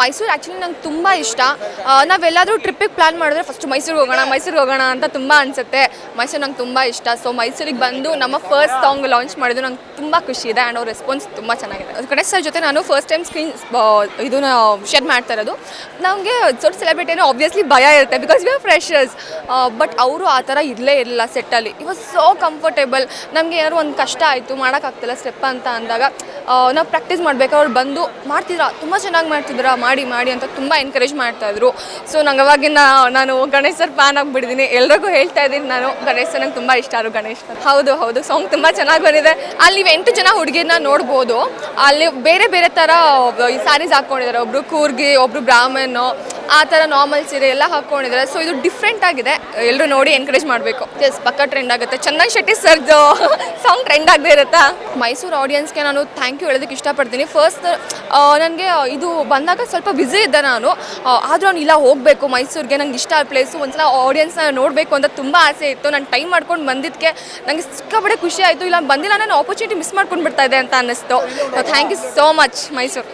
Mysuru actually ನಂಗೆ ತುಂಬ ಇಷ್ಟ. ನಾವೆಲ್ಲಾದರೂ ಟ್ರಿಪ್ಪಿಗೆ ಪ್ಲ್ಯಾನ್ ಮಾಡಿದ್ರೆ ಫಸ್ಟ್ ಮೈಸೂರಿಗೆ ಹೋಗೋಣ ಮೈಸೂರಿಗೆ ಹೋಗೋಣ ಅಂತ ತುಂಬ ಅನಿಸುತ್ತೆ. ಮೈಸೂರು ನಂಗೆ ತುಂಬ ಇಷ್ಟ. ಸೊ ಮೈಸೂರಿಗೆ ಬಂದು ನಮ್ಮ ಫಸ್ಟ್ ಸಾಂಗ್ ಲಾಂಚ್ ಮಾಡಿದ್ರು ನಂಗೆ ತುಂಬ ಖುಷಿ ಇದೆ ಆ್ಯಂಡ್ ಅವ್ರ ರೆಸ್ಪಾನ್ಸ್ ತುಂಬ ಚೆನ್ನಾಗಿದೆ. ಅದು ಕಡೆ ಸರ್ ಜೊತೆ ನಾನು ಫಸ್ಟ್ ಟೈಮ್ ಸ್ಕ್ರೀನ್ ಇದನ್ನ ಶೇರ್ ಮಾಡ್ತಾ ಇರೋದು. ನಮಗೆ ದೊಡ್ಡ ಸೆಲೆಬ್ರಿಟಿ ಏನೋ ಆಬ್ವಿಯಸ್ಲಿ ಭಯ ಇರುತ್ತೆ because we are freshers but ಅವರು ಆ ಥರ ಇರಲೇ ಇರಲಿಲ್ಲ ಸೆಟ್ಟಲ್ಲಿ ಇಟ್ ವಾಸ್ ಸೋ ಕಂಫರ್ಟೇಬಲ್ ನಮಗೆ ಏನಾದ್ರು ಒಂದು ಕಷ್ಟ ಆಯಿತು ಮಾಡೋಕ್ಕಾಗ್ತಿಲ್ಲ ಸ್ಟೆಪ್ ಅಂತ ಅಂದಾಗ ನಾವು ಪ್ರಾಕ್ಟೀಸ್ ಮಾಡಬೇಕು. ಅವ್ರು ಬಂದು ಮಾಡ್ತಿದ್ರು. ತುಂಬ ಚೆನ್ನಾಗಿ ಮಾಡ್ತಿದ್ರಾ. ಮಾಡಿ ಮಾಡಿ ಅಂತ ತುಂಬ ಎನ್ಕರೇಜ್ ಮಾಡ್ತಾಯಿದ್ರು ಸೊ ನಂಗೆ ಅವಾಗಿನ ನಾನು ಗಣೇಶ್ ಸರ್ ಫ್ಯಾನ್ ಆಗಿಬಿಟ್ಟಿದ್ದೀನಿ ಎಲ್ರಿಗೂ ಹೇಳ್ತಾ ಇದ್ದೀನಿ ನಾನು. ಗಣೇಶ್ ಸರ್ ನಂಗೆ ತುಂಬ ಇಷ್ಟ ಆರು ಗಣೇಶ್. ಹೌದು ಹೌದು. ಸಾಂಗ್ ತುಂಬ ಚೆನ್ನಾಗಿ ಬಂದಿದೆ. ಅಲ್ಲಿ ಎಂಟು ಜನ ಹುಡುಗಿರನ್ನ ನೋಡ್ಬೋದು. ಅಲ್ಲಿ ಬೇರೆ ಬೇರೆ ಥರ ಈ ಸ್ಯಾರೀಸ್ ಹಾಕ್ಕೊಂಡಿದ್ದಾರೆ ಒಬ್ಬರು ಕೂರ್ಗಿ ಒಬ್ಬರು ಬ್ರಾಹ್ಮಣ್ ಆ ಥರ ನಾರ್ಮಲ್ ಸೀರೆ ಎಲ್ಲ ಹಾಕ್ಕೊಂಡಿದ್ದಾರೆ ಸೊ ಇದು ಡಿಫ್ರೆಂಟ್ ಆಗಿದೆ. ಎಲ್ಲರೂ ನೋಡಿ ಎನ್ಕರೇಜ್ ಮಾಡಬೇಕು. ಎಸ್ ಪಕ್ಕ ಟ್ರೆಂಡ್ ಆಗುತ್ತೆ. ಚಂದನ್ ಶೆಟ್ಟಿ ಸರ್ದು. ಸಾಂಗ್ ಟ್ರೆಂಡ್ ಆಗದೆ ಇರುತ್ತಾ? ಮೈಸೂರು ಆಡಿಯನ್ಸ್ಗೆ ನಾನು ಥ್ಯಾಂಕ್ ಯು ಹೇಳೋದಕ್ಕೆ ಇಷ್ಟಪಡ್ತೀನಿ. ಫಸ್ಟ್ ನನಗೆ ಇದು ಬಂದಾಗ ಸ್ವಲ್ಪ ಬ್ಯುಸಿ ಇದ್ದೆ ನಾನು. ಆದರೂ ಅವ್ನು ಇಲ್ಲ, ಹೋಗಬೇಕು. ಮೈಸೂರಿಗೆ ನಂಗೆ ಇಷ್ಟ ಪ್ಲೇಸು ಒಂದ್ಸಲ ಆಡಿಯನ್ಸ್ನ ನೋಡಬೇಕು ಅಂತ ತುಂಬ ಆಸೆ ಇತ್ತು. ನಾನು ಟೈಮ್ ಮಾಡ್ಕೊಂಡು ಬಂದಿದ್ದಕ್ಕೆ ನನಗೆ ಸಿಕ್ಕಾಪಟ್ಟೆ ಖುಷಿ ಆಯಿತು. ಇಲ್ಲ, ಬಂದಿಲ್ಲ ನಾನು ಆಪರ್ಚುನಿಟಿ ಮಿಸ್ ಮಾಡ್ಕೊಂಡು ಬಿಡ್ತಾ ಇದೆ ಅಂತ ಅನ್ನಿಸ್ತು. Thank you so much Mysuru.